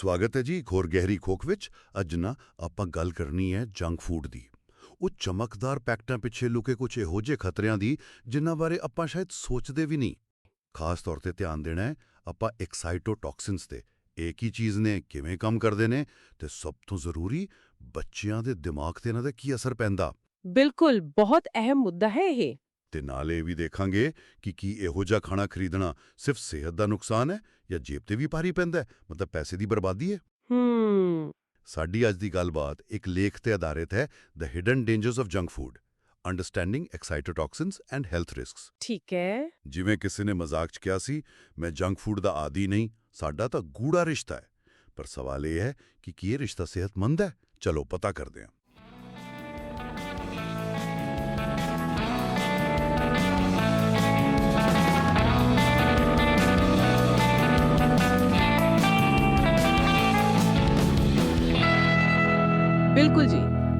ਸਵਾਗਤ ਹੈ ਜੀ ਖੋਰ ਗਹਿਰੀ ਖੋਖ ਵਿੱਚ। ਅੱਜ ਨਾ ਆਪਾਂ ਗੱਲ ਕਰਨੀ ਹੈ ਜੰਕ ਫੂਡ ਦੀ। ਉਹ ਚਮਕਦਾਰ ਪੈਕਟਾਂ ਪਿੱਛੇ ਲੁਕੇ ਕੁਝ ਇਹੋ ਜਿਹੇ ਖਤਰਿਆਂ ਦੀ, ਜਿਨ੍ਹਾਂ ਬਾਰੇ ਆਪਾਂ ਸ਼ਾਇਦ ਸੋਚਦੇ ਵੀ ਨਹੀਂ। ਖਾਸ ਤੌਰ ਤੇ ਧਿਆਨ ਦੇਣਾ ਹੈ, ਆਪਾਂ ਐਕਸਾਈਟੋਟੌਕਸਿਨਸ ਤੇ। ਇਹ ਕੀ ਚੀਜ਼ ਨੇ, ਕਿਵੇਂ ਕੰਮ ਕਰਦੇ ਨੇ? ਤੇ ਸਭ ਤੋਂ ਜ਼ਰੂਰੀ, ਬੱਚਿਆਂ ਦੇ ਦਿਮਾਗ ਤੇ ਇਹਨਾਂ ਦਾ ਕੀ ਅਸਰ ਪੈਂਦਾ? ਬਿਲਕੁਲ, ਬਹੁਤ ਅਹਿਮ ਮੁੱਦਾ ਹੈ ਇਹ। ਤੇ ਨਾਲ ਇਹ ਵੀ ਦੇਖਾਂਗੇ ਕਿ ਕੀ ਇਹੋ ਜਿਹਾ ਖਾਣਾ ਖਰੀਦਣਾ ਸਿਰਫ ਸਿਹਤ ਦਾ ਨੁਕਸਾਨ ਹੈ ਜਾਂ ਜੇਬ ਤੇ ਵੀ ਭਾਰੀ ਪੈਂਦਾ ਹੈ? ਮਤਲਬ ਪੈਸੇ ਦੀ ਬਰਬਾਦੀ ਹੈ? ਹੂੰ। ਸਾਡੀ ਅੱਜ ਦੀ ਗੱਲਬਾਤ ਇੱਕ ਲੇਖ ਤੇ ਆਧਾਰਿਤ ਹੈ the hidden dangers of junk food understanding excitotoxins and health risks ਠੀਕ ਹੈ। ਜਿਵੇਂ ਕਿਸੇ ਨੇ ਮਜ਼ਾਕ 'ਚ ਕਿਹਾ ਸੀ ਮੈਂ ਜੰਕ ਫੂਡ ਦਾ ਆਦੀ ਨਹੀਂ ਸਾਡਾ ਤਾਂ ਗੂੜਾ ਰਿਸ਼ਤਾ ਹੈ। ਪਰ ਸਵਾਲ ਇਹ ਹੈ ਕਿ ਕੀ ਇਹ ਰਿਸ਼ਤਾ ਸਿਹਤਮੰਦ ਹੈ? ਚਲੋ ਪਤਾ ਕਰਦੇ ਹਾਂ।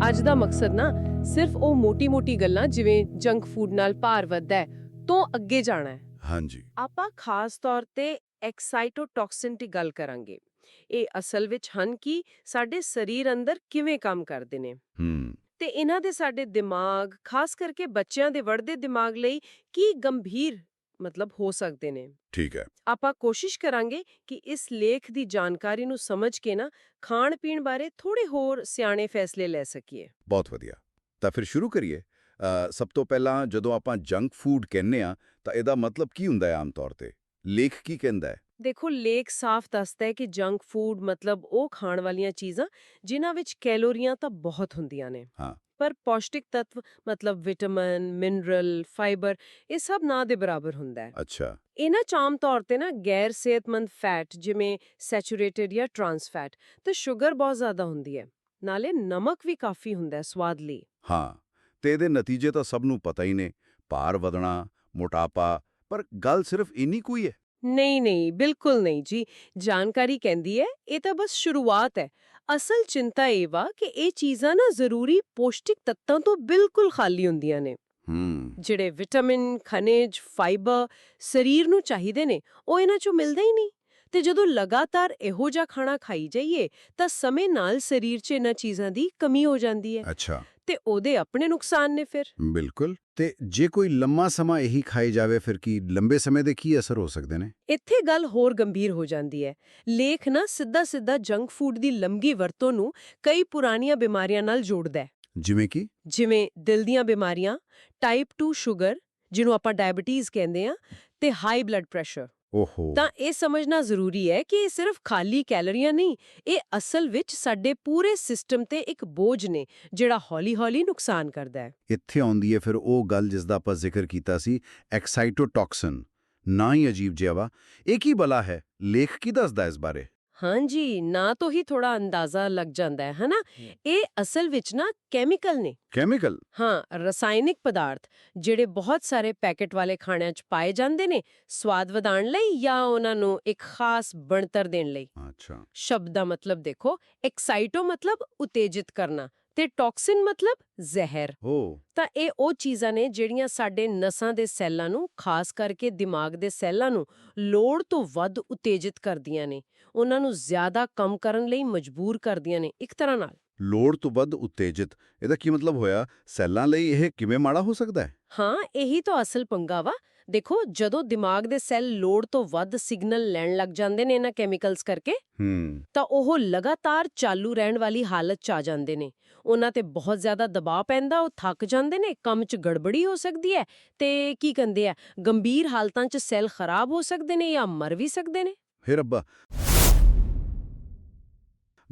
ਅੱਜ ਦਾ ਮਕਸਦ ਨਾ ਸਿਰਫ ਉਹ ਮੋਟੀ-ਮੋਟੀ ਗੱਲਾਂ ਜਿਵੇਂ ਜੰਕ ਫੂਡ ਨਾਲ ਭਾਰ ਵੱਧਦਾ ਹੈ ਤੋਂ ਅੱਗੇ ਜਾਣਾ ਹੈ। ਹਾਂਜੀ। ਆਪਾਂ ਖਾਸ ਤੌਰ ਤੇ ਐਕਸਾਈਟੋਟੌਕਸਿਨ ਦੀ ਗੱਲ ਕਰਾਂਗੇ। ਇਹ ਅਸਲ ਵਿੱਚ ਹਨ ਕਿ ਸਾਡੇ ਸਰੀਰ ਅੰਦਰ ਕਿਵੇਂ ਕੰਮ ਕਰਦੇ ਨੇ। ਹੂੰ। ਤੇ ਇਹਨਾਂ ਦੇ ਸਾਡੇ ਦਿਮਾਗ ਖਾਸ ਕਰਕੇ ਬੱਚਿਆਂ ਦੇ ਵੜਦੇ ਦਿਮਾਗ ਲਈ ਕੀ ਗੰਭੀਰ ਮਤਲਬ ਹੋ ਸਕਦੇ ਨੇ। ਠੀਕ ਹੈ। ਆਪਾਂ ਕੋਸ਼ਿਸ਼ ਕਰਾਂਗੇ ਕਿ ਇਸ ਲੇਖ ਦੀ ਜਾਣਕਾਰੀ ਨੂੰ ਸਮਝ ਕੇ ਨਾ ਖਾਣ ਪੀਣ ਬਾਰੇ ਥੋੜੇ ਹੋਰ ਸਿਆਣੇ ਫੈਸਲੇ ਲੈ ਸਕੀਏ। ਬਹੁਤ ਵਧੀਆ। ਤਾਂ ਫਿਰ ਸ਼ੁਰੂ ਕਰੀਏ। ਸਭ ਤੋਂ ਪਹਿਲਾਂ ਜਦੋਂ ਆਪਾਂ ਜੰਕ ਫੂਡ ਕਹਿੰਨੇ ਆ ਤਾਂ ਇਹਦਾ ਮਤਲਬ ਕੀ ਹੁੰਦਾ ਹੈ ਆਮ ਤੌਰ ਤੇ? ਲੇਖ ਕੀ ਕਹਿੰਦਾ ਹੈ? ਦੇਖੋ ਲੇਖ ਸਾਫ਼ ਦੱਸਦਾ ਹੈ ਕਿ ਜੰਕ ਫੂਡ ਮਤਲਬ ਉਹ ਖਾਣ ਵਾਲੀਆਂ ਚੀਜ਼ਾਂ ਜਿਨ੍ਹਾਂ ਵਿੱਚ ਕੈਲੋਰੀਆਂ ਤਾਂ ਬਹੁਤ ਹੁੰਦੀਆਂ ਨੇ। ਹਾਂ। ਪਰ ਪੌਸ਼ਟਿਕ ਤੱਤਵ ਮਤਲਬ ਵਿਟਾਮਿਨ ਮਿਨਰਲ ਫਾਈਬਰ ਇਹ ਸਭ ਨਾ ਦੇ ਬਰਾਬਰ ਹੁੰਦਾ ਹੈ ਅੱਛਾ ਇਹਨਾਂ ਚ ਆਮ ਤੌਰ ਤੇ ਨਾ ਗੈਰ ਸਿਹਤਮੰਦ ਫੈਟ ਜਿਵੇਂ ਸੈਚੂਰੇਟਡ ਜਾਂ ਟਰਾਂਸ ਫੈਟ ਤੇ ਸ਼ੂਗਰ ਬਹੁਤ ਜ਼ਿਆਦਾ ਹੁੰਦੀ ਹੈ ਨਾਲੇ ਨਮਕ ਵੀ ਕਾਫੀ ਹੁੰਦਾ ਹੈ ਸਵਾਦ ਲਈ ਹਾਂ ਤੇ ਇਹਦੇ ਨਤੀਜੇ ਤਾਂ ਸਭ ਨੂੰ ਪਤਾ ਹੀ ਨੇ ਭਾਰ ਵਧਣਾ ਮੋਟਾਪਾ ਪਰ ਗੱਲ ਸਿਰਫ ਇੰਨੀ ਕੋਈ ਹੈ ਨਹੀਂ ਨਹੀਂ ਬਿਲਕੁਲ ਨਹੀਂ ਜੀ। ਜਾਣਕਾਰੀ ਕਹਿੰਦੀ ਹੈ ਇਹ ਤਾਂ ਬਸ ਸ਼ੁਰੂਆਤ ਹੈ। ਅਸਲ ਚਿੰਤਾ ਇਹ ਵਾ ਕਿ ਇਹ ਚੀਜ਼ਾਂ ਨਾ ਜ਼ਰੂਰੀ ਪੌਸ਼ਟਿਕ ਤੱਤਾਂ ਤੋਂ ਬਿਲਕੁਲ ਖਾਲੀ ਹੁੰਦੀਆਂ ਨੇ। ਹੂੰ। ਜਿਹੜੇ ਵਿਟਾਮਿਨ ਖਣਿਜ ਫਾਈਬਰ ਸਰੀਰ ਨੂੰ ਚਾਹੀਦੇ ਨੇ ਉਹ ਇਹਨਾਂ ਚੋਂ ਮਿਲਦੇ ਹੀ ਨਹੀਂ। ਤੇ ਜਦੋਂ ਲਗਾਤਾਰ ਇਹੋ ਜਿਹਾ ਖਾਣਾ ਖਾਈ ਜਾਈਏ ਤਾਂ ਸਮੇਂ ਨਾਲ ਸਰੀਰ 'ਚ ਇਹਨਾਂ ਚੀਜ਼ਾਂ ਦੀ ਕਮੀ ਹੋ ਜਾਂਦੀ ਹੈ। ਅੱਛਾ। ਤੇ ਉਹਦੇ ਆਪਣੇ ਨੁਕਸਾਨ ਨੇ ਫਿਰ। ਬਿਲਕੁਲ। ਤੇ ਜੇ ਕੋਈ ਲੰਮਾ ਸਮਾਂ ਇਹੀ ਖਾਈ ਜਾਵੇ ਫਿਰ ਕੀ ਲੰਬੇ ਸਮੇਂ ਦੇ ਕੀ ਅਸਰ ਹੋ ਸਕਦੇ ਨੇ? ਇੱਥੇ ਗੱਲ ਹੋਰ ਗੰਭੀਰ ਹੋ ਜਾਂਦੀ ਹੈ। ਲੇਖ ਨਾ ਸਿੱਧਾ ਸਿੱਧਾ ਜੰਕ ਫੂਡ ਦੀ ਲੰਮੀ ਵਰਤੋਂ ਨੂੰ ਕਈ ਪੁਰਾਣੀਆਂ ਬਿਮਾਰੀਆਂ ਨਾਲ ਜੋੜਦਾ ਹੈ। ਜਿਵੇਂ ਕਿ? ਜਿਵੇਂ ਦਿਲ ਦੀਆਂ ਬਿਮਾਰੀਆਂ ਟਾਈਪ 2 ਸ਼ੂਗਰ ਜਿਹਨੂੰ ਆਪਾਂ ਡਾਇਬੀਟੀਜ਼ ਕਹਿੰਦੇ ਆ ਤੇ ਹਾਈ ਬਲੱਡ ਪ੍ਰੈਸ਼ਰ ਓਹੋ। ਤਾਂ ਇਹ ਸਮਝਣਾ ਜ਼ਰੂਰੀ ਹੈ ਕਿ ਇਹ ਸਿਰਫ ਖਾਲੀ ਕੈਲੋਰੀਆਂ ਨਹੀਂ ਇਹ ਅਸਲ ਵਿੱਚ ਸਾਡੇ ਪੂਰੇ ਸਿਸਟਮ ਤੇ ਇੱਕ ਬੋਝ ਨੇ ਜਿਹੜਾ ਹੌਲੀ-ਹੌਲੀ ਨੁਕਸਾਨ ਕਰਦਾ ਹੈ। ਇੱਥੇ ਆਉਂਦੀ ਹੈ ਫਿਰ ਉਹ ਗੱਲ ਜਿਸ ਦਾ ਆਪਾਂ ਜ਼ਿਕਰ ਕੀਤਾ ਸੀ ਐਕਸਾਈਟੋਟੌਕਸਿਨ। ਨਾ ਹੀ ਅਜੀਬ ਜਿਹਾ ਵਾ। ਇਹ ਕੀ ਬਲਾ ਹੈ? ਲੇਖ ਕੀ ਦੱਸਦਾ ਇਸ ਬਾਰੇ? ਹਾਂਜੀ ਨਾ ਤੋਂ ਹੀ ਥੋੜਾ ਅੰਦਾਜ਼ਾ ਲੱਗ ਜਾਂਦਾ ਹੈ ਹਨਾ? ਇਹ ਅਸਲ ਵਿੱਚ ਨਾ ਕੈਮੀਕਲ ਨੇ। ਕੈਮੀਕਲ? ਹਾਂ ਰਸਾਇਣਿਕ ਪਦਾਰਥ ਜਿਹੜੇ ਬਹੁਤ ਸਾਰੇ ਪੈਕੇਟ ਵਾਲੇ ਖਾਣਿਆਂ 'ਚ ਪਾਏ ਜਾਂਦੇ ਨੇ ਸਵਾਦ ਵਧਾਉਣ ਲਈ ਜਾਂ ਉਹਨਾਂ ਨੂੰ ਇੱਕ ਖਾਸ ਬਣਤਰ ਦੇਣ ਲਈ। ਅੱਛਾ। ਸ਼ਬਦ ਦਾ ਮਤਲਬ ਦੇਖੋ ਐਕਸਾਈਟੋ ਮਤਲਬ ਉਤੇਜਿਤ ਕਰਨਾ ਤੇ ਟੌਕਸਿਨ ਮਤਲਬ ਜ਼ਹਿਰ। ਹੋ ਤਾਂ ਇਹ ਉਹ ਚੀਜ਼ਾਂ ਨੇ ਜਿਹੜੀਆਂ ਸਾਡੇ ਨਸਾਂ ਦੇ ਸੈੱਲਾਂ ਨੂੰ ਖਾਸ ਕਰਕੇ ਦਿਮਾਗ ਦੇ ਸੈੱਲਾਂ ਨੂੰ ਲੋੜ ਤੋਂ ਵੱਧ ਉਤੇਜਿਤ ਕਰਦੀਆਂ ਨੇ। ਉਹਨਾਂ ਨੂੰ ਜ਼ਿਆਦਾ ਕੰਮ ਕਰਨ ਲਈ ਮਜਬੂਰ ਕਰਦੀਆਂ ਨੇ ਇੱਕ ਤਰ੍ਹਾਂ ਨਾਲ। ਲੋੜ ਤੋਂ ਵੱਧ ਉਤੇਜਿਤ ਇਹਦਾ ਕੀ ਮਤਲਬ ਹੋਇਆ? ਸੈੱਲਾਂ ਲਈ ਇਹ ਕਿਵੇਂ ਮਾੜਾ ਹੋ ਸਕਦਾ ਹੈ? ਹਾਂ ਇਹੀ ਤਾਂ ਅਸਲ ਪੰਗਾ ਵਾ। ਦੇਖੋ ਜਦੋਂ ਦਿਮਾਗ ਦੇ ਸੈੱਲ ਲੋੜ ਤੋਂ ਵੱਧ ਸਿਗਨਲ ਲੈਣ ਲੱਗ ਜਾਂਦੇ ਨੇ ਇਹਨਾਂ ਕੈਮੀਕਲਸ ਕਰਕੇ ਹੂੰ। ਤਾਂ ਉਹ ਲਗਾਤਾਰ ਚਾਲੂ ਰਹਿਣ ਵਾਲੀ ਹਾਲਤ ਚ ਆ ਜਾਂਦੇ ਨੇ। ਉਹਨਾਂ ਤੇ ਬਹੁਤ ਜ਼ਿਆਦਾ ਦਬਾਅ ਪੈਂਦਾ ਉਹ ਥੱਕ ਜਾਂਦੇ ਨੇ ਕੰਮ 'ਚ ਗੜਬੜੀ ਹੋ ਸਕਦੀ ਹੈ ਤੇ ਕੀ ਕਹਿੰਦੇ ਆ ਗੰਭੀਰ ਹਾਲਤਾਂ 'ਚ ਸੈੱਲ ਖਰਾਬ ਹੋ ਸਕਦੇ ਨੇ ਜਾਂ ਮਰ ਵੀ ਸਕਦੇ ਨੇ। ਹੇ ਰੱਬਾ!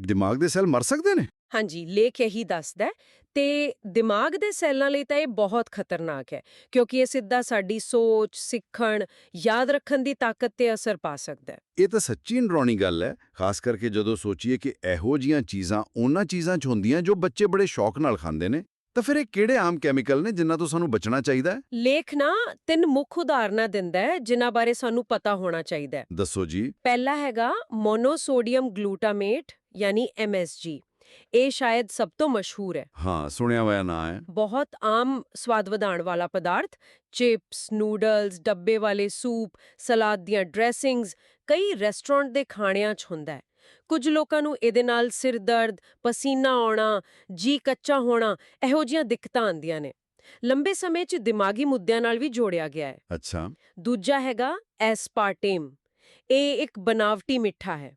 ਦਿਮਾਗ ਦੇ ਸੈੱਲ ਮਰ ਸਕਦੇ ਨੇ? ਹਾਂਜੀ ਲੇਖ ਇਹੀ ਦੱਸਦਾ ਤੇ ਦਿਮਾਗ ਦੇ ਸੈੱਲਾਂ ਲਈ ਤਾਂ ਇਹ ਬਹੁਤ ਖਤਰਨਾਕ ਹੈ ਕਿਉਂਕਿ ਇਹ ਸਿੱਧਾ ਸਾਡੀ ਸੋਚ ਸਿੱਖਣ ਯਾਦ ਰੱਖਣ ਦੀ ਤਾਕਤ ਤੇ ਅਸਰ ਪਾ ਸਕਦਾ ਹੈ। ਇਹ ਤਾਂ ਸੱਚੀ ਡਰਾਉਣੀ ਗੱਲ ਹੈ ਖਾਸ ਕਰਕੇ ਜਦੋਂ ਸੋਚੀਏ ਕਿ ਇਹੋ ਜੀਆਂ ਚੀਜ਼ਾਂ ਉਹਨਾਂ ਚੀਜ਼ਾਂ 'ਚ ਹੁੰਦੀਆਂ ਜੋ ਬੱਚੇ ਬੜੇ ਸ਼ੌਕ ਨਾਲ ਖਾਂਦੇ ਨੇ ਤਾਂ ਫਿਰ ਇਹ ਕਿਹੜੇ ਆਮ ਕੈਮੀਕਲ ਨੇ ਜਿਨ੍ਹਾਂ ਤੋਂ ਸਾਨੂੰ ਬਚਣਾ ਚਾਹੀਦਾ ਹੈ? ਲੇਖ ਨਾ ਤਿੰਨ ਮੁੱਖ ਉਦਾਹਰਨਾਂ ਦਿੰਦਾ ਹੈ ਜਿਨ੍ਹਾਂ ਬਾਰੇ ਸਾਨੂੰ ਪਤਾ ਹੋਣਾ ਚਾਹੀਦਾ ਹੈ। ਦੱਸੋ ਜੀ। ਪਹਿਲਾ ਹੈਗਾ ਮੋਨੋਸੋਡੀਅਮ ਗਲੂਟਾਮੇਟ ਯਾਨੀ MSG ਇਹ ਸ਼ਾਇਦ ਸਭ ਤੋਂ ਮਸ਼ਹੂਰ ਹੈ। ਹਾਂ ਸੁਣਿਆ ਹੋਇਆ ਨਾਂ ਹੈ। ਬਹੁਤ ਆਮ ਸਵਾਦ ਵਧਾਉਣ ਵਾਲਾ ਪਦਾਰਥ ਚਿਪਸ ਨੂਡਲਸ ਡੱਬੇ ਵਾਲੇ ਸੂਪ ਸਲਾਦ ਦੀਆਂ ਡਰੈਸਿੰਗਸ ਕਈ ਰੈਸਟੋਰੈਂਟ ਦੇ ਖਾਣਿਆਂ 'ਚ ਹੁੰਦਾ ਹੈ। ਕੁਝ ਲੋਕਾਂ ਨੂੰ ਇਹਦੇ ਨਾਲ ਸਿਰ ਦਰਦ ਪਸੀਨਾ ਆਉਣਾ ਜੀ ਕੱਚਾ ਹੋਣਾ ਇਹੋ ਜਿਹੀਆਂ ਦਿੱਕਤਾਂ ਆਉਂਦੀਆਂ ਨੇ। ਲੰਬੇ ਸਮੇਂ 'ਚ ਦਿਮਾਗੀ ਮੁੱਦਿਆਂ ਨਾਲ ਵੀ ਜੋੜਿਆ ਗਿਆ ਹੈ। ਅੱਛਾ। ਦੂਜਾ ਹੈਗਾ ਐਸਪਾਰਟੇਮ। ਇਹ ਇੱਕ ਬਨਾਵਟੀ ਮਿੱਠਾ ਹੈ।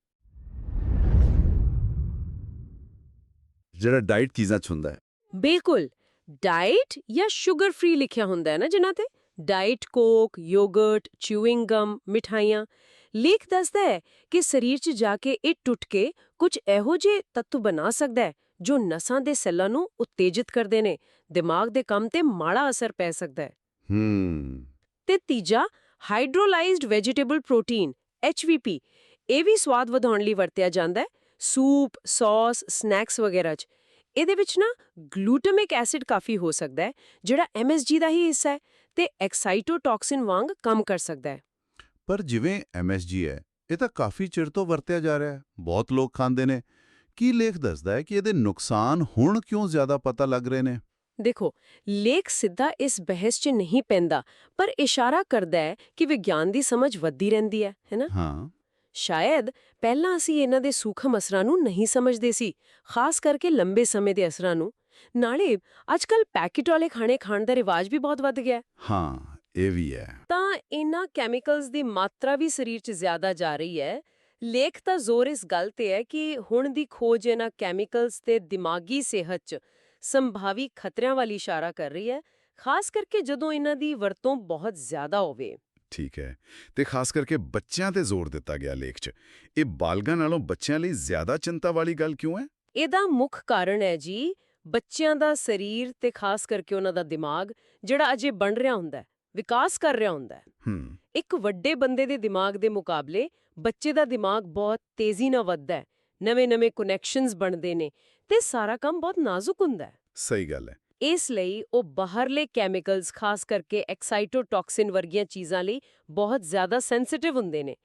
ਜਿਹੜਾ ਡਾਈਟ ਚੀਜ਼ਾਂ 'ਚ ਹੁੰਦਾ ਹੈ। ਬਿਲਕੁਲ। ਡਾਈਟ ਜਾਂ ਸ਼ੂਗਰ ਫ੍ਰੀ ਲਿਖਿਆ ਹੁੰਦਾ ਹੈ ਨਾ ਜਿਨ੍ਹਾਂ ਤੇ? ਡਾਈਟ ਕੋਕ ਯੋਗਰਟ ਚਿਊਇੰਗ ਗਮ ਮਿਠਾਈਆਂ। ਲੇਖ ਦੱਸਦਾ ਹੈ ਕਿ ਸਰੀਰ 'ਚ ਜਾ ਕੇ ਇਹ ਟੁੱਟ ਕੇ ਕੁਝ ਇਹੋ ਜਿਹੇ ਤੱਤ ਬਣਾ ਸਕਦਾ ਹੈ ਜੋ ਨਸਾਂ ਦੇ ਸੈੱਲਾਂ ਨੂੰ ਉਤੇਜਿਤ ਕਰਦੇ ਨੇ ਦਿਮਾਗ ਦੇ ਕੰਮ ਤੇ ਮਾੜਾ ਅਸਰ ਪੈ ਸਕਦਾ ਹੈ। ਹੂੰ। ਤੇ ਤੀਜਾ ਹਾਈਡਰੋਲਾਈਜ਼ਡ ਵੈਜੀਟੇਬਲ ਪ੍ਰੋਟੀਨ HVP ਇਹ ਵੀ ਸਵਾਦ ਵਧਾਉਣ ਲਈ ਵਰਤਿਆ ਜਾਂਦਾ ਹੈ। ਸੂਪ ਸੌਸ ਸਨੈਕਸ ਵਗੈਰਾ 'ਚ। ਇਹਦੇ ਵਿੱਚ ਨਾ ਗਲੂਟਾਮਿਕ ਐਸਿਡ ਕਾਫੀ ਹੋ ਸਕਦਾ ਹੈ ਜਿਹੜਾ MSG ਦਾ ਹੀ ਹਿੱਸਾ ਹੈ ਤੇ ਐਕਸਾਈਟੋਟੌਕਸਿਨ ਵਾਂਗ ਕੰਮ ਕਰ ਸਕਦਾ ਹੈ। ਪਰ ਜਿਵੇਂ MSG ਹੈ ਇਹ ਤਾਂ ਕਾਫੀ ਚਿਰ ਤੋਂ ਵਰਤਿਆ ਜਾ ਰਿਹਾ ਹੈ ਬਹੁਤ ਲੋਕ ਖਾਂਦੇ ਨੇ। ਕੀ ਲੇਖ ਦੱਸਦਾ ਹੈ ਕਿ ਇਹਦੇ ਨੁਕਸਾਨ ਹੁਣ ਕਿਉਂ ਜ਼ਿਆਦਾ ਪਤਾ ਲੱਗ ਰਹੇ ਨੇ? ਦੇਖੋ ਲੇਖ ਸਿੱਧਾ ਇਸ ਬਹਿਸ 'ਚ ਨਹੀਂ ਪੈਂਦਾ ਪਰ ਇਸ਼ਾਰਾ ਕਰਦਾ ਹੈ ਕਿ ਵਿਗਿਆਨ ਦੀ ਸਮਝ ਵੱਧਦੀ ਰਹਿੰਦੀ ਹੈ ਹੈਨਾ ਹਾਂ। ਸ਼ਾਇਦ ਪਹਿਲਾਂ ਅਸੀਂ ਇਹਨਾਂ ਦੇ ਸੂਖਮ ਅਸਰਾਂ ਨੂੰ ਨਹੀਂ ਸਮਝਦੇ ਸੀ ਖਾਸ ਕਰਕੇ ਲੰਬੇ ਸਮੇਂ ਦੇ ਅਸਰਾਂ ਨੂੰ। ਨਾਲੇ ਅੱਜਕੱਲ ਪੈਕੇਟ ਵਾਲੇ ਖਾਣੇ ਖਾਣ ਦਾ ਰਿਵਾਜ ਵੀ ਬਹੁਤ ਵੱਧ ਗਿਆ। ਹੈ। ਇਹ ਵੀ ਹੈ। ਤਾਂ ਇਹਨਾਂ ਕੈਮੀਕਲਸ ਦੀ ਮਾਤਰਾ ਵੀ ਸਰੀਰ 'ਚ ਜ਼ਿਆਦਾ ਜਾ ਰਹੀ ਹੈ। ਲੇਖ ਦਾ ਜ਼ੋਰ ਇਸ ਗੱਲ ਤੇ ਹੈ ਕਿ ਹੁਣ ਦੀ ਖੋਜ ਇਹਨਾਂ ਕੈਮੀਕਲਸ ਤੇ ਦਿਮਾਗੀ ਸਿਹਤ 'ਚ ਸੰਭਾਵੀ ਖਤਰਿਆਂ ਵਾਲੀ ਇਸ਼ਾਰਾ ਕਰ ਰਹੀ ਹੈ ਖਾਸ ਕਰਕੇ ਜਦੋਂ ਇਹਨਾਂ ਦੀ ਵਰਤੋਂ ਬਹੁਤ ਜ਼ਿਆਦਾ ਹੋਵੇ। ਠੀਕ ਹੈ। ਤੇ ਖਾਸ ਕਰਕੇ ਬੱਚਿਆਂ ਤੇ ਜ਼ੋਰ ਦਿੱਤਾ ਗਿਆ ਲੇਖ 'ਚ। ਇਹ ਬਾਲਗਾਂ ਨਾਲੋਂ ਬੱਚਿਆਂ ਲਈ ਜ਼ਿਆਦਾ ਚਿੰਤਾ ਵਾਲੀ ਗੱਲ ਕਿਉਂ ਹੈ? ਇਹਦਾ ਮੁੱਖ ਕਾਰਨ ਹੈ ਜੀ ਬੱਚਿਆਂ ਦਾ ਸਰੀਰ ਤੇ ਖਾਸ ਕਰਕੇ ਉਹਨਾਂ ਦਾ ਦਿਮਾਗ ਜਿਹੜਾ ਅਜੇ ਬਣ ਰਿਹਾ ਹੁੰਦਾ ਹੈ ਵਿਕਾਸ ਕਰ ਰਿਹਾ ਹੁੰਦਾ ਹੈ। ਹੂੰ। ਇੱਕ ਵੱਡੇ ਬੰਦੇ ਦੇ ਦਿਮਾਗ ਦੇ ਮੁਕਾਬਲੇ ਬੱਚੇ ਦਾ ਦਿਮਾਗ ਬਹੁਤ ਤੇਜ਼ੀ ਨਾਲ ਵੱਧਦਾ ਹੈ ਨਵੇਂ-ਨਵੇਂ ਕਨੈਕਸ਼ਨਸ ਬਣਦੇ ਨੇ ਤੇ ਸਾਰਾ ਕੰਮ ਬਹੁਤ ਨਾਜ਼ੁਕ ਹੁੰਦਾ ਹੈ। ਸਹੀ ਗੱਲ ਹੈ। ਇਸ ਲਈ ਉਹ ਬਾਹਰਲੇ ਕੈਮੀਕਲਸ ਖਾਸ ਕਰਕੇ ਐਕਸਾਈਟੋਟੌਕਸਿਨ ਵਰਗੀਆਂ ਚੀਜ਼ਾਂ ਲਈ ਬਹੁਤ ਜ਼ਿਆਦਾ ਸੈਂਸਿਟਿਵ ਹੁੰਦੇ ਨੇ।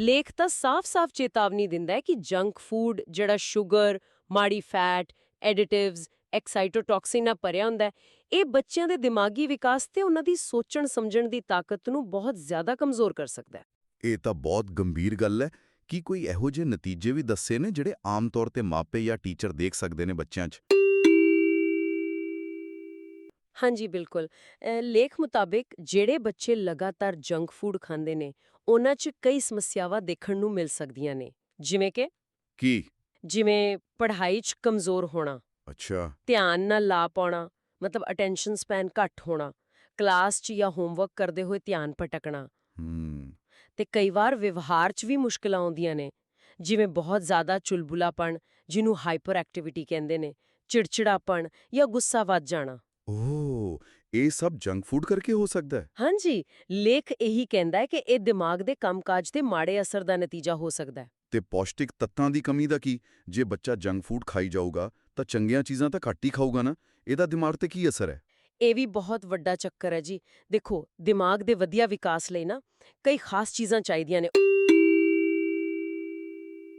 ਲੇਖ ਤਾਂ ਸਾਫ਼-ਸਾਫ਼ ਚੇਤਾਵਨੀ ਦਿੰਦਾ ਹੈ ਕਿ ਜੰਕ ਫੂਡ ਜਿਹੜਾ ਸ਼ੂਗਰ ਮਾੜੀ ਫੈਟ ਐਡੀਟਿਵਸ ਐਕਸਾਈਟੋਟੌਕਸਿਨ ਨਾਲ ਭਰਿਆ ਹੁੰਦਾ ਹੈ ਇਹ ਬੱਚਿਆਂ ਦੇ ਦਿਮਾਗੀ ਵਿਕਾਸ ਤੇ ਉਹਨਾਂ ਦੀ ਸੋਚਣ ਸਮਝਣ ਦੀ ਤਾਕਤ ਨੂੰ ਬਹੁਤ ਜ਼ਿਆਦਾ ਕਮਜ਼ੋਰ ਕਰ ਸਕਦਾ ਹੈ। ਇਹ ਤਾਂ ਬਹੁਤ ਗੰਭੀਰ ਗੱਲ ਹੈ। ਕੀ ਕੋਈ ਇਹੋ ਜਿਹੇ ਨਤੀਜੇ ਵੀ ਦੱਸੇ ਨੇ ਜਿਹੜੇ ਆਮ ਤੌਰ ਤੇ ਮਾਪੇ ਜਾਂ ਟੀਚਰ ਦੇਖ ਸਕਦੇ ਨੇ ਬੱਚਿਆਂ 'ਚ? ਹਾਂਜੀ ਬਿਲਕੁਲ। ਲੇਖ ਮੁਤਾਬਿਕ ਜਿਹੜੇ ਬੱਚੇ ਲਗਾਤਾਰ ਜੰਕ ਫੂਡ ਖਾਂਦੇ ਨੇ ਉਹਨਾਂ 'ਚ ਕਈ ਸਮੱਸਿਆਵਾਂ ਦੇਖਣ ਨੂੰ ਮਿਲ ਸਕਦੀਆਂ ਨੇ। ਜਿਵੇਂ ਕਿ ਕੀ? ਜਿਵੇਂ ਪੜ੍ਹਾਈ 'ਚ ਕਮਜ਼ੋਰ ਹੋਣਾ ਅੱਛਾ। ਧਿਆਨ ਨਾਲ ਲਾ ਪਾਉਣਾ ਮਤਲਬ ਅਟੈਂਸ਼ਨ ਸਪੈਨ ਘੱਟ ਹੋਣਾ ਕਲਾਸ 'ਚ ਜਾਂ ਹੋਮਵਰਕ ਕਰਦੇ ਹੋਏ ਧਿਆਨ ਭਟਕਣਾ। ਹੂੰ। ਤੇ ਕਈ ਵਾਰ ਵਿਵਹਾਰ 'ਚ ਵੀ ਮੁਸ਼ਕਲਾਂ ਆਉਂਦੀਆਂ ਨੇ ਜਿਵੇਂ ਬਹੁਤ ਜ਼ਿਆਦਾ ਚੁਲਬੁਲਾਪਣ ਜਿਹਨੂੰ ਹਾਈਪਰ ਐਕਟੀਵਿਟੀ ਕਹਿੰਦੇ ਨੇ ਚਿੜਚਿੜਾਪਣ ਜਾਂ ਗੁੱਸਾ ਵੱਧ ਜਾਣਾ। ਓਹ ਇਹ ਸਭ ਜੰਕ ਫੂਡ ਕਰਕੇ ਹੋ ਸਕਦਾ ਹੈ? ਹਾਂਜੀ ਲੇਖ ਇਹੀ ਕਹਿੰਦਾ ਹੈ ਕਿ ਇਹ ਦਿਮਾਗ ਦੇ ਕੰਮਕਾਜ ਤੇ ਮਾੜੇ ਅਸਰ ਦਾ ਨਤੀਜਾ ਹੋ ਸਕਦਾ ਹੈ। ਤੇ ਪੌਸ਼ਟਿਕ ਤੱਤਾਂ ਦੀ ਕਮੀ ਦਾ ਕੀ? ਜੇ ਬੱਚਾ ਜੰਕ ਫੂਡ ਖਾਈ ਜਾਊਗਾ ਤਾਂ ਚੰਗੀਆਂ ਚੀਜ਼ਾਂ ਤਾਂ ਘੱਟ ਹੀ ਖਾਊਗਾ ਨਾ? ਇਹਦਾ ਦਿਮਾਗ ਤੇ ਕੀ ਅਸਰ ਹੈ? ਇਹ ਵੀ ਬਹੁਤ ਵੱਡਾ ਚੱਕਰ ਹੈ ਜੀ। ਦੇਖੋ ਦਿਮਾਗ ਦੇ ਵਧੀਆ ਵਿਕਾਸ ਲਈ ਨਾ ਕਈ ਖਾਸ ਚੀਜ਼ਾਂ ਚਾਹੀਦੀਆਂ ਨੇ।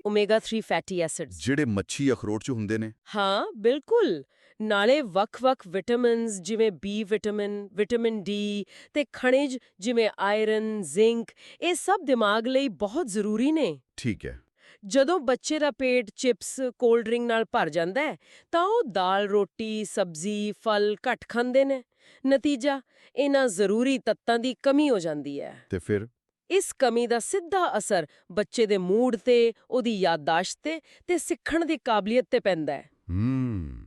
Omega 3 fatty acids. ਜਿਹੜੇ ਮੱਛੀ ਅਖਰੋਟ 'ਚ ਹੁੰਦੇ ਨੇ। ਹਾਂ ਬਿਲਕੁਲ। ਨਾਲੇ ਵੱਖ-ਵੱਖ ਵਿਟਾਮਿਨਸ ਜਿਵੇਂ ਬੀ ਵਿਟਾਮਿਨ ਵਿਟਾਮਿਨ ਡੀ ਤੇ ਖਣਿਜ ਜਿਵੇਂ ਆਇਰਨ ਜ਼ਿੰਕ ਇਹ ਸਭ ਦਿਮਾਗ ਲਈ ਬਹੁਤ ਜ਼ਰੂਰੀ ਨੇ। ਠੀਕ ਹੈ। ਜਦੋਂ ਬੱਚੇ ਦਾ ਪੇਟ ਚਿਪਸ ਕੋਲਡ ਡਰਿੰਕ ਨਾਲ ਭਰ ਜਾਂਦਾ ਹੈ ਤਾਂ ਉਹ ਦਾਲ ਰੋਟੀ ਸਬਜ਼ੀ ਫਲ ਘੱਟ ਖਾਂਦੇ ਨੇ। ਨਤੀਜਾ ਇਹਨਾਂ ਜ਼ਰੂਰੀ ਤੱਤਾਂ ਦੀ ਕਮੀ ਹੋ ਜਾਂਦੀ ਹੈ। ਤੇ ਫਿਰ? ਇਸ ਕਮੀ ਦਾ ਸਿੱਧਾ ਅਸਰ ਬੱਚੇ ਦੇ ਮੂਡ ਤੇ ਉਹਦੀ ਯਾਦਦਾਸ਼ਤ ਤੇ ਤੇ ਸਿੱਖਣ ਦੀ ਕਾਬਲੀਅਤ ਤੇ ਪੈਂਦਾ ਹੈ। ਹੂੰ।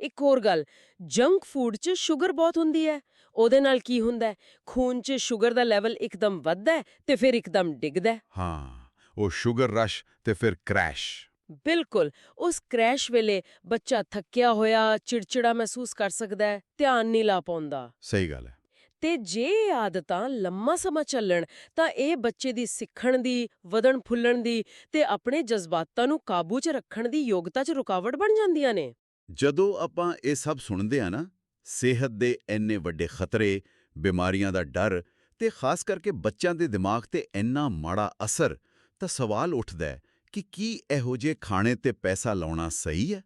ਇੱਕ ਹੋਰ ਗੱਲ ਜੰਕ ਫੂਡ 'ਚ ਸ਼ੂਗਰ ਬਹੁਤ ਹੁੰਦੀ ਹੈ। ਉਹਦੇ ਨਾਲ ਕੀ ਹੁੰਦਾ ਖੂਨ 'ਚ ਸ਼ੂਗਰ ਦਾ ਲੈਵਲ ਇੱਕਦਮ ਵੱਧਦਾ ਤੇ ਫਿਰ ਇੱਕਦਮ ਡਿੱਗਦਾ ਹੈ। ਹਾਂ ਉਹ ਸ਼ੂਗਰ ਰਸ਼ ਤੇ ਫਿਰ ਕ੍ਰੈਸ਼ ਬਿਲਕੁਲ ਉਸ ਕ੍ਰੈਸ਼ ਵੇਲੇ ਬੱਚਾ ਥੱਕਿਆ ਹੋਇਆ ਚਿੜਚਿੜਾ ਮਹਿਸੂਸ ਕਰ ਸਕਦਾ ਹੈ ਧਿਆਨ ਨਹੀਂ ਲਾ ਪਾਉਂਦਾ। ਸਹੀ ਗੱਲ ਹੈ। ਤੇ ਜੇ ਇਹ ਆਦਤਾਂ ਲੰਮਾ ਸਮਾਂ ਚੱਲਣ ਤਾਂ ਇਹ ਬੱਚੇ ਦੀ ਸਿੱਖਣ ਦੀ ਵਧਣ ਫੁੱਲਣ ਦੀ ਤੇ ਆਪਣੇ ਜਜ਼ਬਾਤਾਂ ਨੂੰ ਕਾਬੂ 'ਚ ਰੱਖਣ ਦੀ ਯੋਗਤਾ 'ਚ ਰੁਕਾਵਟ ਬਣ ਜਾਂਦੀਆਂ ਨੇ। ਜਦੋਂ ਆਪਾਂ ਇਹ ਸਭ ਸੁਣਦੇ ਆ ਨਾ, ਸਿਹਤ ਦੇ ਇੰਨੇ ਵੱਡੇ ਖਤਰੇ, ਬਿਮਾਰੀਆਂ ਦਾ ਡਰ ਤੇ ਖਾਸ ਕਰਕੇ ਬੱਚਿਆਂ ਦੇ ਦਿਮਾਗ ਤੇ ਇੰਨਾ ਮਾੜਾ ਅਸਰ, ਤਾਂ ਸਵਾਲ ਉੱਠਦਾ ਹੈ ਕਿ ਕੀ ਇਹੋ ਜਿਹੇ ਖਾਣੇ ਤੇ ਪੈਸਾ ਲਾਉਣਾ ਸਹੀ ਹੈ?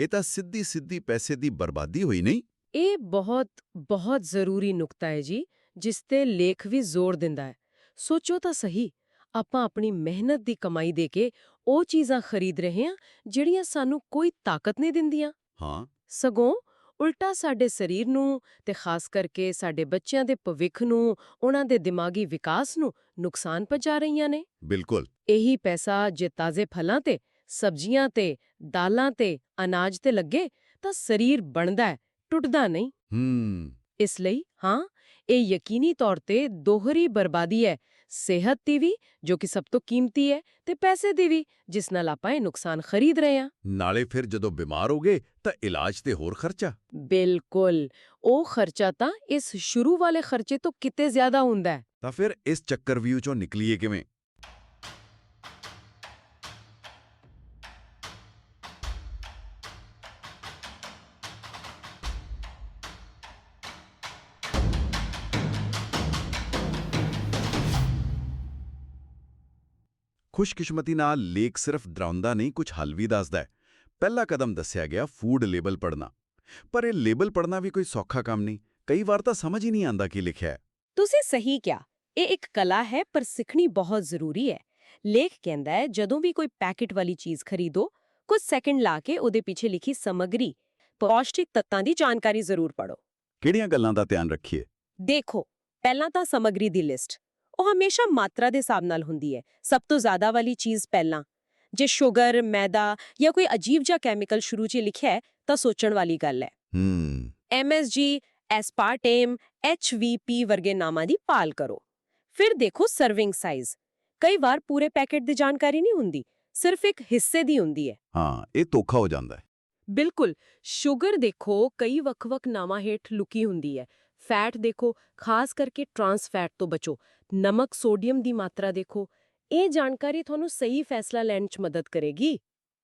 ਇਹ ਤਾਂ ਸਿੱਧੀ ਸਿੱਧੀ ਪੈਸੇ ਦੀ ਬਰਬਾਦੀ ਹੋਈ, ਨਹੀਂ? ਇਹ ਬਹੁਤ ਬਹੁਤ ਜ਼ਰੂਰੀ ਨੁਕਤਾ ਹੈ ਜੀ, ਜਿਸ ਤੇ ਲੇਖ ਵੀ ਜ਼ੋਰ ਦਿੰਦਾ ਹੈ। ਸੋਚੋ ਤਾਂ ਸਹੀ ਆਪਾਂ ਆਪਣੀ ਮਿਹਨਤ ਦੀ ਕਮਾਈ ਦੇ ਕੇ ਉਹ ਚੀਜ਼ਾਂ ਖਰੀਦ ਰਹੇ ਹਾਂ ਜਿਹੜੀਆਂ ਸਾਨੂੰ ਕੋਈ ਤਾਕਤ ਨਹੀਂ ਦਿੰਦੀਆਂ। ਹਾਂ। ਸਗੋਂ ਉਲਟਾ ਸਾਡੇ ਸਰੀਰ ਨੂੰ ਤੇ ਖਾਸ ਕਰਕੇ ਸਾਡੇ ਬੱਚਿਆਂ ਦੇ ਭਵਿੱਖ ਨੂੰ ਉਹਨਾਂ ਦੇ ਦਿਮਾਗੀ ਵਿਕਾਸ ਨੂੰ ਨੁਕਸਾਨ ਪਹੁੰਚਾ ਰਹੀਆਂ ਨੇ। ਬਿਲਕੁਲ। ਇਹੀ ਪੈਸਾ ਜੇ ਤਾਜ਼ੇ ਫਲਾਂ ਤੇ ਸਬਜ਼ੀਆਂ ਤੇ ਦਾਲਾਂ ਤੇ ਅਨਾਜ ਤੇ ਲੱਗੇ ਤਾਂ ਸਰੀਰ ਬਣਦਾ ਟੁੱਟਦਾ ਨਹੀਂ। ਹੂੰ। ਇਸ ਲਈ ਹਾਂ ਇਹ ਯਕੀਨੀ ਤੌਰ ਤੇ ਦੋਹਰੀ ਬਰਬਾਦੀ ਹੈ ਸਿਹਤ ਦੀ ਵੀ ਜੋ ਕਿ ਸਭ ਤੋਂ ਕੀਮਤੀ ਹੈ ਤੇ ਪੈਸੇ ਦੀ ਵੀ ਜਿਸ ਨਾਲ ਆਪਾਂ ਇਹ ਨੁਕਸਾਨ ਖਰੀਦ ਰਹੇ ਹਾਂ। ਨਾਲੇ ਫਿਰ ਜਦੋਂ ਬਿਮਾਰ ਹੋਗੇ ਤਾਂ ਇਲਾਜ ਤੇ ਹੋਰ ਖਰਚਾ। ਬਿਲਕੁਲ। ਉਹ ਖਰਚਾ ਤਾਂ ਇਸ ਸ਼ੁਰੂ ਵਾਲੇ ਖਰਚੇ ਤੋਂ ਕਿਤੇ ਜ਼ਿਆਦਾ ਹੁੰਦਾ ਹੈ। ਤਾਂ ਫਿਰ ਇਸ ਚੱਕਰਵਿਊ ਚੋਂ ਨਿਕਲੀਏ ਕਿਵੇਂ? ਖੁਸ਼ਕਿਸਮਤੀ ਨਾਲ ਲੇਖ ਸਿਰਫ ਡਰਾਉਂਦਾ ਨਹੀਂ ਕੁਝ ਹੱਲ ਵੀ ਦੱਸਦਾ ਹੈ। ਪਹਿਲਾ ਕਦਮ ਦੱਸਿਆ ਗਿਆ ਫੂਡ ਲੇਬਲ ਪੜ੍ਹਨਾ। ਪਰ ਇਹ ਲੇਬਲ ਪੜ੍ਹਨਾ ਵੀ ਕੋਈ ਸੌਖਾ ਕੰਮ ਨਹੀਂ। ਕਈ ਵਾਰ ਤਾਂ ਸਮਝ ਹੀ ਨਹੀਂ ਆਂਦਾ ਕੀ ਲਿਖਿਆ ਹੈ। ਤੁਸੀਂ ਸਹੀ ਕਿਹਾ। ਇਹ ਇੱਕ ਕਲਾ ਹੈ ਪਰ ਸਿੱਖਣੀ ਬਹੁਤ ਜ਼ਰੂਰੀ ਹੈ। ਲੇਖ ਕਹਿੰਦਾ ਹੈ ਜਦੋਂ ਵੀ ਕੋਈ ਪੈਕੇਟ ਵਾਲੀ ਚੀਜ਼ ਖਰੀਦੋ ਕੁਝ ਸੈਕਿੰਡ ਲਾ ਕੇ ਉਹਦੇ ਪਿੱਛੇ ਲਿਖੀ ਸਮੱਗਰੀ ਪੌਸ਼ਟਿਕ ਤੱਤਾਂ ਦੀ ਜਾਣਕਾਰੀ ਜ਼ਰੂਰ ਪੜੋ ਕਿਹੜੀਆਂ ਗੱਲਾਂ ਦਾ ਧਿਆਨ ਰੱਖੀਏ? ਦੇਖੋ ਪਹਿਲਾਂ ਤਾਂ ਸਮੱਗਰੀ ਦੀ ਲਿਸਟ। ਉਹ ਹਮੇਸ਼ਾ ਮਾਤਰਾ ਦੇ ਹਿਸਾਬ ਨਾਲ ਹੁੰਦੀ ਹੈ। ਸਭ ਤੋਂ ਜ਼ਿਆਦਾ ਵਾਲੀ ਚੀਜ਼ ਪਹਿਲਾਂ। ਜੇ ਸ਼ੂਗਰ ਮੈਦਾ ਜਾਂ ਕੋਈ ਅਜੀਬ ਜਿਹਾ ਕੈਮੀਕਲ ਸ਼ੁਰੂ 'ਚ ਲਿਖਿਆ ਹੈ ਤਾਂ ਸੋਚਣ ਵਾਲੀ ਗੱਲ ਹੈ। ਹੂੰ। MSG, ਐਸਪਾਰਟੇਮ, HVP ਵਰਗੇ ਨਾਮਾਂ ਦੀ ਪਾਲ ਕਰੋ। ਫਿਰ ਦੇਖੋ ਸਰਵਿੰਗ ਸਾਈਜ਼ ਕਈ ਵਾਰ ਪੂਰੇ ਪੈਕੇਟ ਦੀ ਜਾਣਕਾਰੀ ਨਹੀਂ ਹੁੰਦੀ ਸਿਰਫ ਇੱਕ ਹਿੱਸੇ ਦੀ ਹੁੰਦੀ ਹੈ। ਹਾਂ ਇਹ ਧੋਖਾ ਹੋ ਜਾਂਦਾ ਹੈ। ਬਿਲਕੁਲ। ਸ਼ੂਗਰ ਦੇਖੋ ਕਈ ਵੱਖ-ਵੱਖ ਨਾਮਾਂ ਹੇਠ ਲੁਕੀ ਹੁੰਦੀ ਹੈ। ਫੈਟ ਦੇਖੋ ਖਾਸ ਕਰਕੇ ਟਰਾਂਸ ਫੈਟ ਤੋਂ ਬਚੋ। ਨਮਕ ਸੋਡੀਅਮ ਦੀ ਮਾਤਰਾ ਦੇਖੋ। ਇਹ ਜਾਣਕਾਰੀ ਤੁਹਾਨੂੰ ਸਹੀ ਫੈਸਲਾ ਲੈਣ 'ਚ ਮਦਦ ਕਰੇਗੀ।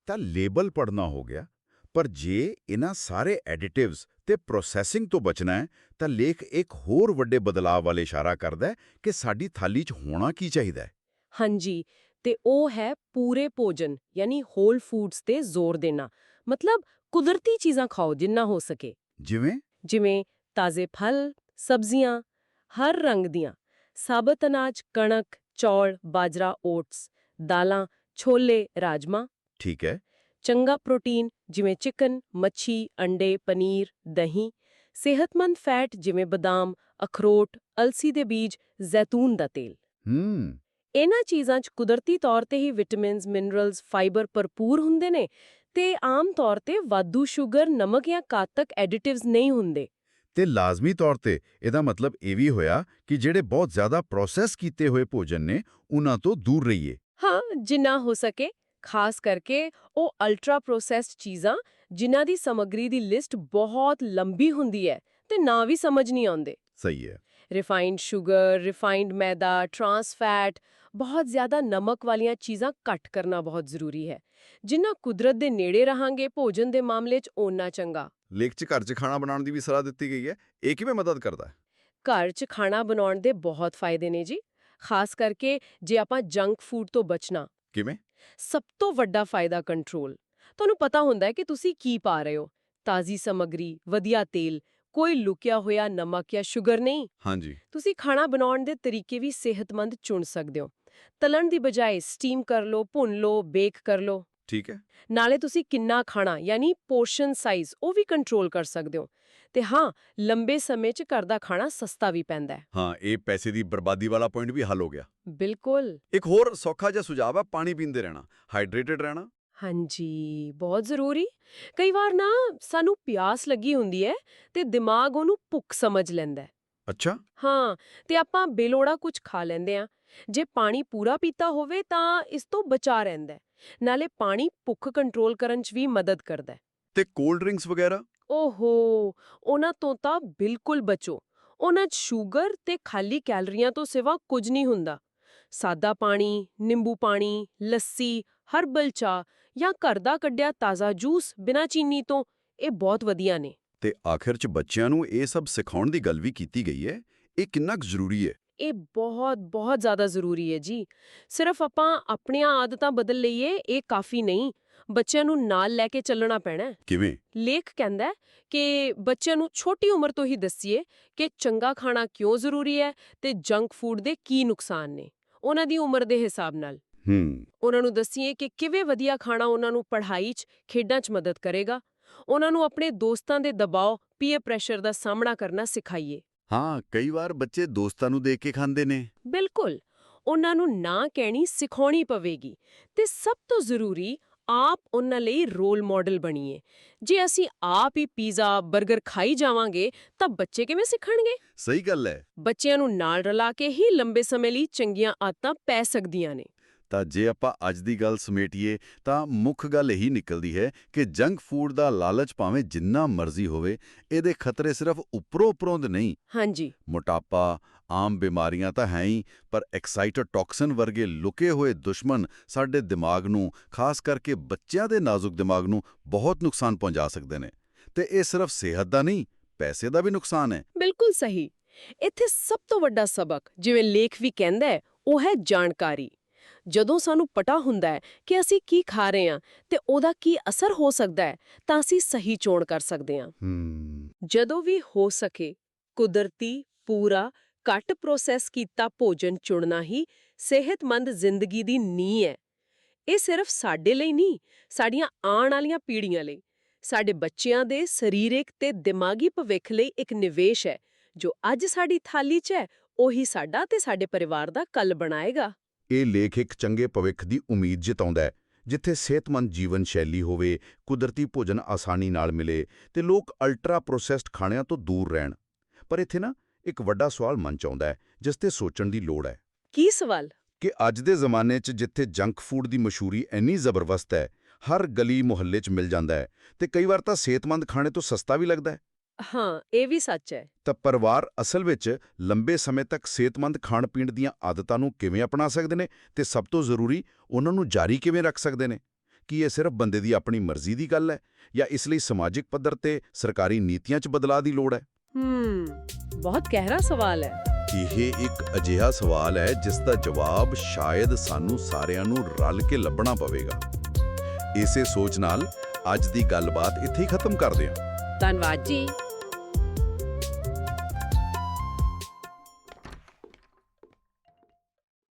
ਤਾਂ ਲੇਬਲ ਪੜਨਾ ਹੋ ਗਿਆ। ਪਰ ਜੇ ਇਹਨਾਂ ਸਾਰੇ ਐਡੀਟਿਵਸ ਤੇ ਪ੍ਰੋਸੈਸਿੰਗ ਤੋਂ ਬਚਣਾ ਹੈ ਤਾਂ ਲੇਖ ਇੱਕ ਹੋਰ ਵੱਡੇ ਬਦਲਾਅ ਵੱਲ ਇਸ਼ਾਰਾ ਕਰਦਾ ਹੈ ਕਿ ਸਾਡੀ ਥਾਲੀ 'ਚ ਹੋਣਾ ਕੀ ਚਾਹੀਦਾ ਹੈ। ਹਾਂਜੀ ਤੇ ਉਹ ਹੈ ਪੂਰੇ ਭੋਜਨ ਯਾਨੀ ਹੋਲ ਫੂਡਸ ਤੇ ਜ਼ੋਰ ਦੇਣਾ। ਮਤਲਬ ਕੁਦਰਤੀ ਚੀਜ਼ਾਂ ਖਾਓ ਜਿੰਨਾ ਹੋ ਸਕੇ। ਜਿਵੇਂ? ਜਿਵੇਂ ਤਾਜ਼ੇ ਫਲ ਸਬਜ਼ੀਆਂ ਹਰ ਰੰਗ ਦੀਆਂ। ਸਾਬਤ ਅਨਾਜ ਕਣਕ ਚੌਲ ਬਾਜਰਾ ਓਟਸ ਦਾਲਾਂ ਛੋਲੇ ਰਾਜਮਾ। ਠੀਕ ਹੈ। ਚੰਗਾ ਪ੍ਰੋਟੀਨ ਜਿਵੇਂ ਚਿਕਨ ਮੱਛੀ ਅੰਡੇ ਪਨੀਰ ਦਹੀਂ। ਸਿਹਤਮੰਦ ਫੈਟ ਜਿਵੇਂ ਬਦਾਮ ਅਖਰੋਟ ਅਲਸੀ ਦੇ ਬੀਜ ਜ਼ੈਤੂਨ ਦਾ ਤੇਲ। ਹੂੰ। ਇਹਨਾਂ ਚੀਜ਼ਾਂ 'ਚ ਕੁਦਰਤੀ ਤੌਰ ਤੇ ਹੀ ਵਿਟਾਮਿਨਸ ਮਿਨਰਲਸ ਫਾਈਬਰ ਭਰਪੂਰ ਹੁੰਦੇ ਨੇ ਤੇ ਆਮ ਤੌਰ ਤੇ ਵਾਧੂ ਸ਼ੂਗਰ ਨਮਕ ਜਾਂ ਘਾਤਕ ਐਡੀਟਿਵਸ ਨਹੀਂ ਹੁੰਦੇ। ਤੇ ਲਾਜ਼ਮੀ ਤੌਰ ਤੇ ਇਹਦਾ ਮਤਲਬ ਇਹ ਵੀ ਹੋਇਆ ਕਿ ਜਿਹੜੇ ਬਹੁਤ ਜ਼ਿਆਦਾ ਪ੍ਰੋਸੈਸ ਕੀਤੇ ਹੋਏ ਭੋਜਨ ਨੇ ਉਹਨਾਂ ਤੋਂ ਦੂਰ ਰਹੀਏ। ਹਾਂ ਜਿੰਨਾ ਹੋ ਸਕੇ ਖਾਸ ਕਰਕੇ ਉਹ ਅਲਟਰਾ ਪ੍ਰੋਸੈਸਡ ਚੀਜ਼ਾਂ ਜਿਨ੍ਹਾਂ ਦੀ ਸਮੱਗਰੀ ਦੀ ਲਿਸਟ ਬਹੁਤ ਲੰਬੀ ਹੁੰਦੀ ਹੈ ਤੇ ਨਾਂ ਵੀ ਸਮਝ ਨਹੀਂ ਆਉਂਦੇ। ਸਹੀ ਹੈ। Refined sugar refined maida trans fat ਬਹੁਤ ਜ਼ਿਆਦਾ ਨਮਕ ਵਾਲੀਆਂ ਚੀਜ਼ਾਂ ਘੱਟ ਕਰਨਾ ਬਹੁਤ ਜ਼ਰੂਰੀ ਹੈ। ਜਿੰਨਾ ਕੁਦਰਤ ਦੇ ਨੇੜੇ ਰਹਾਂਗੇ ਭੋਜਨ ਦੇ ਮਾਮਲੇ 'ਚ ਓਨਾ ਚੰਗਾ। ਲੇਖ 'ਚ ਘਰ 'ਚ ਖਾਣਾ ਬਣਾਉਣ ਦੀ ਵੀ ਸਲਾਹ ਦਿੱਤੀ ਗਈ ਹੈ। ਇਹ ਕਿਵੇਂ ਮਦਦ ਕਰਦਾ ਹੈ? ਘਰ 'ਚ ਖਾਣਾ ਬਣਾਉਣ ਦੇ ਬਹੁਤ ਫਾਇਦੇ ਨੇ ਜੀ। ਖਾਸ ਕਰਕੇ ਜੇ ਆਪਾਂ ਜੰਕ ਫੂਡ ਤੋਂ ਬਚਣਾ। ਕਿਵੇਂ? ਸਭ ਤੋਂ ਵੱਡਾ ਫਾਇਦਾ ਕੰਟਰੋਲ। ਤੁਹਾਨੂੰ ਪਤਾ ਹੁੰਦਾ ਹੈ ਕਿ ਤੁਸੀਂ ਕੀ ਪਾ ਰਹੇ ਹੋ। ਤਾਜ਼ੀ ਸਮੱਗਰੀ ਵਧੀਆ ਤੇਲ ਕੋਈ ਲੁਕਿਆ ਹੋਇਆ ਨਮਕ ਜਾਂ ਸ਼ੂਗਰ ਨਹੀਂ। ਹਾਂਜੀ। ਤੁਸੀਂ ਖਾਣਾ ਬਣਾਉਣ ਦੇ ਤਰੀਕੇ ਵੀ ਸਿਹਤਮੰਦ ਚੁਣ ਸਕਦੇ ਹੋ। ਤਲਣ ਦੀ ਬਜਾਏ ਸਟੀਮ ਕਰ ਲਓ ਭੁੰਨ ਲਓ ਬੇਕ ਕਰ ਲਓ। ਠੀਕ ਹੈ। ਨਾਲੇ ਤੁਸੀਂ ਕਿੰਨਾ ਖਾਣਾ ਯਾਨੀ ਪੋਰਸ਼ਨ ਸਾਈਜ਼ ਉਹ ਵੀ ਕੰਟਰੋਲ ਕਰ ਸਕਦੇ ਹੋ। ਤੇ ਹਾਂ ਲੰਬੇ ਸਮੇਂ 'ਚ ਘਰ ਦਾ ਖਾਣਾ ਸਸਤਾ ਵੀ ਪੈਂਦਾ ਹੈ। ਹਾਂ ਇਹ ਪੈਸੇ ਦੀ ਬਰਬਾਦੀ ਵਾਲਾ ਪੁਆਇੰਟ ਵੀ ਹੱਲ ਹੋ ਗਿਆ। ਬਿਲਕੁਲ। ਇੱਕ ਹੋਰ ਸੌਖਾ ਜਿਹਾ ਸੁਝਾਅ ਹੈ ਪਾਣੀ ਪੀਂਦੇ ਰਹਿਣਾ ਹਾਈਡਰੇਟਡ ਰਹਿਣਾ। ਹਾਂਜੀ ਬਹੁਤ ਜ਼ਰੂਰੀ। ਕਈ ਵਾਰ ਨਾ ਸਾਨੂੰ ਪਿਆਸ ਲੱਗੀ ਹੁੰਦੀ ਹੈ ਤੇ ਦਿਮਾਗ ਉਹਨੂੰ ਭੁੱਖ ਸਮਝ ਲੈਂਦਾ ਹੈ। ਅੱਛਾ। ਹਾਂ ਤੇ ਆਪਾਂ ਬੇਲੋੜਾ ਕੁਝ ਖਾ ਲੈਂਦੇ ਆ। ਜੇ ਪਾਣੀ ਪੂਰਾ ਪੀਤਾ ਹੋਵੇ ਤਾਂ ਇਸ ਤੋਂ ਬਚਾ ਰਹਿੰਦਾ ਹੈ। ਨਾਲੇ ਪਾਣੀ ਭੁੱਖ ਕੰਟਰੋਲ ਕਰਨ 'ਚ ਵੀ ਮਦਦ ਕਰਦਾ ਹੈ। ਤੇ ਕੋਲਡ ਡਰਿੰਕਸ ਵਗੈਰਾ? ਓਹੋ ਉਹਨਾਂ ਤੋਂ ਤਾਂ ਬਿਲਕੁਲ ਬਚੋ। ਉਹਨਾਂ 'ਚ ਸ਼ੂਗਰ ਤੇ ਖਾਲੀ ਕੈਲਰੀਆਂ ਤੋਂ ਸਿਵਾ ਕੁਝ ਨਹੀਂ ਹੁੰਦਾ। ਸਾਦਾ ਪਾਣੀ ਨਿੰਬੂ ਪਾਣੀ ਲੱਸੀ ਹਰਬਲ ਚਾਹ ਜਾਂ ਘਰ ਦਾ ਕੱਢਿਆ ਤਾਜ਼ਾ ਜੂਸ ਬਿਨਾਂ ਚੀਨੀ ਤੋਂ ਇਹ ਬਹੁਤ ਵਧੀਆ ਨੇ। ਤੇ ਆਖਿਰ 'ਚ ਬੱਚਿਆਂ ਨੂੰ ਇਹ ਸਭ ਸਿਖਾਉਣ ਦੀ ਗੱਲ ਵੀ ਕੀਤੀ ਗਈ ਹੈ ਇਹ ਕਿੰਨਾ ਕੁ ਜ਼ਰੂਰੀ ਹੈ? ਇਹ ਬਹੁਤ ਬਹੁਤ ਜ਼ਿਆਦਾ ਜ਼ਰੂਰੀ ਹੈ ਜੀ। ਸਿਰਫ ਆਪਾਂ ਆਪਣੀਆਂ ਆਦਤਾਂ ਬਦਲ ਲਈਏ ਇਹ ਕਾਫੀ ਨਹੀਂ। ਬੱਚਿਆਂ ਨੂੰ ਨਾਲ ਲੈ ਕੇ ਚੱਲਣਾ ਪੈਣਾ। ਕਿਵੇਂ? ਲੇਖ ਕਹਿੰਦਾ ਕਿ ਬੱਚਿਆਂ ਨੂੰ ਛੋਟੀ ਉਮਰ ਤੋਂ ਹੀ ਦੱਸੀਏ ਕਿ ਚੰਗਾ ਖਾਣਾ ਕਿਉਂ ਜ਼ਰੂਰੀ ਹੈ ਤੇ ਜੰਕ ਫੂਡ ਦੇ ਕੀ ਨੁਕਸਾਨ ਨੇ। ਉਹਨਾਂ ਦੀ ਉਮਰ ਦੇ ਹਿਸਾਬ ਨਾਲ। ਹੂੰ। ਉਹਨਾਂ ਨੂੰ ਦੱਸੀਏ ਕਿ ਕਿਵੇਂ ਵਧੀਆ ਖਾਣਾ ਉਹਨਾਂ ਨੂੰ ਪੜ੍ਹਾਈ 'ਚ ਖੇਡਾਂ 'ਚ ਮਦਦ ਕਰੇਗਾ। ਉਹਨਾਂ ਨੂੰ ਆਪਣੇ ਦੋਸਤਾਂ ਦੇ ਦਬਾਅ ਪੀਅਰ ਪ੍ਰੈਸ਼ਰ ਦਾ ਸਾਹਮਣਾ ਕਰਨਾ ਸਿਖਾਈਏ। ਹਾਂ ਕਈ ਵਾਰ ਬੱਚੇ ਦੋਸਤਾਂ ਨੂੰ ਦੇਖ ਕੇ ਖਾਂਦੇ ਨੇ। ਬਿਲਕੁਲ। ਉਹਨਾਂ ਨੂੰ ਨਾ ਕਹਿਣੀ ਸਿਖਾਉਣੀ ਪਵੇਗੀ ਤੇ ਸਭ ਤੋਂ ਜ਼ਰੂਰੀ ਆਪ ਉਹਨਾਂ ਲਈ ਰੋਲ ਮਾਡਲ ਬਣੀਏ। ਜੇ ਅਸੀਂ ਆਪ ਹੀ ਪੀਜ਼ਾ 버ਗਰ ਖਾਈ ਜਾਵਾਂਗੇ ਤਾਂ ਬੱਚੇ ਕਿਵੇਂ ਸਿੱਖਣਗੇ? ਸਹੀ ਗੱਲ ਹੈ। ਬੱਚਿਆਂ ਨੂੰ ਨਾਲ ਰਲਾ ਕੇ ਹੀ ਲੰਬੇ ਸਮੇਂ ਲਈ ਚੰਗੀਆਂ ਆਦਤਾਂ ਪੈ ਸਕਦੀਆਂ ਨੇ। ਤਾਂ ਜੇ ਆਪਾਂ ਅੱਜ ਦੀ ਗੱਲ ਸਮੇਟੀਏ ਤਾਂ ਮੁੱਖ ਗੱਲ ਇਹੀ ਨਿਕਲਦੀ ਹੈ ਕਿ ਜੰਕ ਫੂਡ ਦਾ ਲਾਲਚ ਭਾਵੇਂ ਜਿੰਨਾ ਮਰਜ਼ੀ ਹੋਵੇ ਇਹਦੇ ਖਤਰੇ ਸਿਰਫ ਉੱਪਰੋਂ ਉੱਪਰੋਂ ਦੇ ਨਹੀਂ। ਹਾਂਜੀ। ਮੋਟਾਪਾ ਆਮ ਬਿਮਾਰੀਆਂ ਤਾਂ ਹੈ ਹੀ ਪਰ ਐਕਸਾਈਟੋਟੌਕਸਿਨ ਵਰਗੇ ਲੁਕੇ ਹੋਏ ਦੁਸ਼ਮਣ ਸਾਡੇ ਦਿਮਾਗ ਨੂੰ ਖਾਸ ਕਰਕੇ ਬੱਚਿਆਂ ਦੇ ਨਾਜ਼ੁਕ ਦਿਮਾਗ ਨੂੰ ਬਹੁਤ ਨੁਕਸਾਨ ਪਹੁੰਚਾ ਸਕਦੇ ਨੇ। ਤੇ ਇਹ ਸਿਰਫ ਸਿਹਤ ਦਾ ਨਹੀਂ ਪੈਸੇ ਦਾ ਵੀ ਨੁਕਸਾਨ ਹੈ। ਬਿਲਕੁਲ ਸਹੀ। ਇੱਥੇ ਸਭ ਤੋਂ ਵੱਡਾ ਸਬਕ ਜਿਵੇਂ ਲੇਖ ਵੀ ਕਹਿੰਦਾ ਹੈ ਉਹ ਹੈ ਜਾਣਕਾਰੀ। ਜਦੋਂ ਸਾਨੂੰ ਪਤਾ ਹੁੰਦਾ ਹੈ ਕਿ ਅਸੀਂ ਕੀ ਖਾ ਰਹੇ ਹਾਂ ਤੇ ਉਹਦਾ ਕੀ ਅਸਰ ਹੋ ਸਕਦਾ ਹੈ ਤਾਂ ਅਸੀਂ ਸਹੀ ਚੋਣ ਕਰ ਸਕਦੇ ਹਾਂ। ਜਦੋਂ ਵੀ ਹੋ ਸਕੇ ਕੁਦਰਤੀ ਪੂਰਾ ਘੱਟ ਪ੍ਰੋਸੈਸ ਕੀਤਾ ਭੋਜਨ ਚੁਣਨਾ ਹੀ ਸਿਹਤਮੰਦ ਜ਼ਿੰਦਗੀ ਦੀ ਨੀਂਹ ਹੈ। ਇਹ ਸਿਰਫ ਸਾਡੇ ਲਈ ਨਹੀਂ ਸਾਡੀਆਂ ਆਉਣ ਵਾਲੀਆਂ ਪੀੜ੍ਹੀਆਂ ਲਈ ਸਾਡੇ ਬੱਚਿਆਂ ਦੇ ਸਰੀਰਕ ਤੇ ਦਿਮਾਗੀ ਭਵਿੱਖ ਲਈ ਇੱਕ ਨਿਵੇਸ਼ ਹੈ ਜੋ ਅੱਜ ਸਾਡੀ ਥਾਲੀ 'ਚ ਹੈ ਉਹੀ ਸਾਡਾ ਤੇ ਸਾਡੇ ਪਰਿਵਾਰ ਦਾ ਕੱਲ ਬਣਾਏਗਾ। ਇਹ ਲੇਖ ਇੱਕ ਚੰਗੇ ਭਵਿੱਖ ਦੀ ਉਮੀਦ ਜਤਾਉਂਦਾ ਹੈ ਜਿੱਥੇ ਸਿਹਤਮੰਦ ਜੀਵਨ ਸ਼ੈਲੀ ਹੋਵੇ ਕੁਦਰਤੀ ਭੋਜਨ ਆਸਾਨੀ ਨਾਲ ਮਿਲੇ ਤੇ ਲੋਕ ਅਲਟਰਾ ਪ੍ਰੋਸੈਸਡ ਖਾਣਿਆਂ ਤੋਂ ਦੂਰ ਰਹਿਣ। ਪਰ ਇੱਥੇ ਨਾ ਇੱਕ ਵੱਡਾ ਸਵਾਲ ਮਨ 'ਚ ਆਉਂਦਾ ਹੈ ਜਿਸ ਤੇ ਸੋਚਣ ਦੀ ਲੋੜ ਹੈ। ਕੀ ਸਵਾਲ? ਕਿ ਅੱਜ ਦੇ ਜ਼ਮਾਨੇ 'ਚ ਜਿੱਥੇ ਜੰਕ ਫੂਡ ਦੀ ਮਸ਼ਹੂਰੀ ਇੰਨੀ ਜ਼ਬਰਦਸਤ ਹੈ ਹਰ ਗਲੀ ਮੁਹੱਲੇ 'ਚ ਮਿਲ ਜਾਂਦਾ ਹੈ ਤੇ ਕਈ ਵਾਰ ਤਾਂ ਸਿਹਤਮੰਦ ਖਾਣੇ ਤੋਂ ਸਸਤਾ ਵੀ ਲੱਗਦਾ ਹੈ। ਹਾਂ ਇਹ ਵੀ ਸੱਚ ਹੈ। ਤਾਂ ਪਰਿਵਾਰ ਅਸਲ ਵਿੱਚ ਲੰਬੇ ਸਮੇਂ ਤੱਕ ਸਿਹਤਮੰਦ ਖਾਣ-ਪੀਣ ਦੀਆਂ ਆਦਤਾਂ ਨੂੰ ਕਿਵੇਂ ਅਪਣਾ ਸਕਦੇ ਨੇ ਤੇ ਸਭ ਤੋਂ ਜ਼ਰੂਰੀ ਉਹਨਾਂ ਨੂੰ ਜਾਰੀ ਕਿਵੇਂ ਰੱਖ ਸਕਦੇ ਨੇ? ਕੀ ਇਹ ਸਿਰਫ ਬੰਦੇ ਦੀ ਆਪਣੀ ਮਰਜ਼ੀ ਦੀ ਗੱਲ ਹੈ ਜਾਂ ਇਸ ਲਈ ਸਮਾਜਿਕ ਪੱਧਰ ਤੇ ਸਰਕਾਰੀ ਨੀਤੀਆਂ 'ਚ ਬਦਲਾਅ ਦੀ ਲੋੜ ਹੈ? ਹੂੰ ਬਹੁਤ ਗਹਿਰਾ ਸਵਾਲ ਹੈ। ਇਹ ਇੱਕ ਅਜਿਹਾ ਸਵਾਲ ਹੈ ਜਿਸ ਦਾ ਜਵਾਬ ਸ਼ਾਇਦ ਸਾਨੂੰ ਸਾਰਿਆਂ ਨੂੰ ਰਲ ਕੇ ਲੱਭਣਾ ਪਵੇਗਾ। ਇਸੇ ਸੋਚ ਨਾਲ ਅੱਜ ਦੀ ਗੱਲਬਾਤ ਇੱਥੇ ਹੀ ਖਤਮ ਕਰਦੇ ਹਾਂ। ਧੰਨਵਾਦ ਜੀ।